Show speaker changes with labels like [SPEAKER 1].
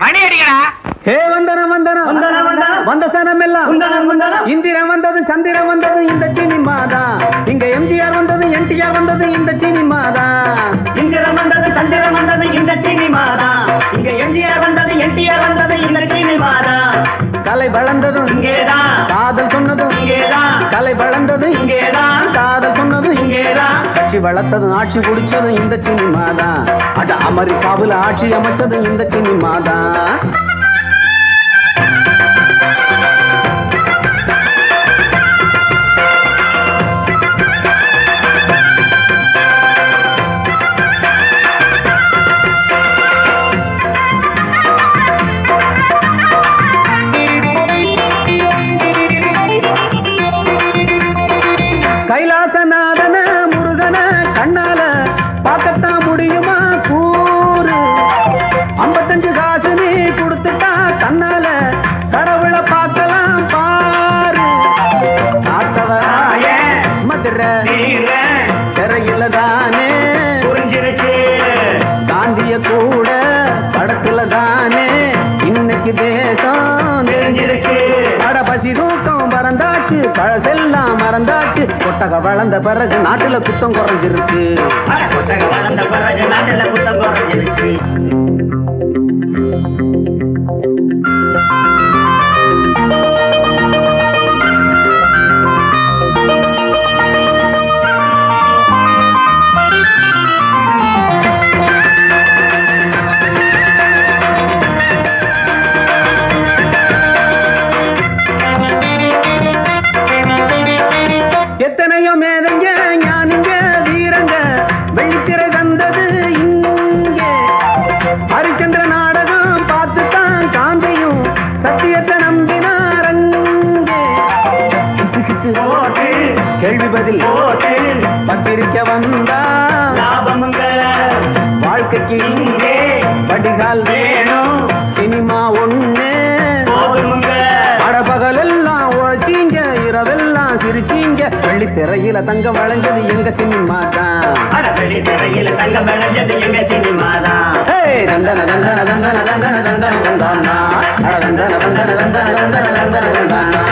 [SPEAKER 1] மணி அடிக்கடா.
[SPEAKER 2] ஹே வந்தனம் வந்தனம்.
[SPEAKER 3] வந்தனம், வந்தனம்.
[SPEAKER 2] வந்த சனம் எல்லாம்
[SPEAKER 3] வந்தனம், வந்தனம்.
[SPEAKER 2] இந்திரன் வந்தது சந்திரன் வந்தது இந்த சினிமா தான் இங்க எம்ஜிஆர் வந்தது என்டிஆர் வந்தது இந்த சினிமா தான்
[SPEAKER 3] இந்திரம் வந்தது சந்திரம் வந்தது இந்த சினிமாதான். இங்க எம்ஜிஆர் வந்தது என்டிஆர் வந்தது இந்த சினிமாதான்.
[SPEAKER 2] கலை வளர்ந்ததும்
[SPEAKER 3] இங்கேதான்.
[SPEAKER 2] காதல் சொன்னதும்
[SPEAKER 3] இங்கேதான்.
[SPEAKER 2] கலை இங்கேதான். காதல் சொன்னதும் வளர்த்ததும் ஆட்சி குடிச்சதும் இந்த சினிமா தான். அட அமெரிக்காவில் ஆட்சி அமைச்சதும் இந்த சினிமா தான்.
[SPEAKER 3] நீரேன்
[SPEAKER 2] திரையில தானே.
[SPEAKER 3] புரிஞ்சிருச்சு.
[SPEAKER 2] காந்திய கூட படத்துல தானே. இன்னைக்கு தேசம்
[SPEAKER 3] தெரிஞ்சிருச்சு.
[SPEAKER 2] அட பசி தூக்கம் பறந்தாச்சு. பழசெல்லாம் மறந்தாச்சு. கொட்டக வளர்ந்த பிறகு நாட்டுல குத்தம் குறைஞ்சிருக்கு.
[SPEAKER 3] கொட்டக வளர்ந்த பிறகு நாட்டுல குத்தம் குறைஞ்சிருச்சு.
[SPEAKER 2] மேதங்க ஞானிங்க வீரங்க வெள்ளித்திரை தந்தது இங்கே. ஹரிச்சந்திர நாடகம் பார்த்துத்தான் காந்தியும் சத்தியத்தை கிசு
[SPEAKER 3] போட்டு
[SPEAKER 2] கேள்வி பதில். பத்திரிக்கை வந்தா
[SPEAKER 3] லாபமுங்க
[SPEAKER 2] வாழ்க்கைக்கு
[SPEAKER 3] இங்கே
[SPEAKER 2] வடிகால் வேணும். சிரிச்சீங்க வெள்ளித்திரையில தங்க வளைஞ்சது எங்க சினிமா தான்
[SPEAKER 3] வெளி திரையில தங்க விளைஞ்சது எங்க சினிமாதான்
[SPEAKER 2] ஏய், தந்தன தந்தன தந்தன தந்தன தந்தன தந்தானா தந்தன தந்தன தந்தன தந்தன தந்தன தந்தானா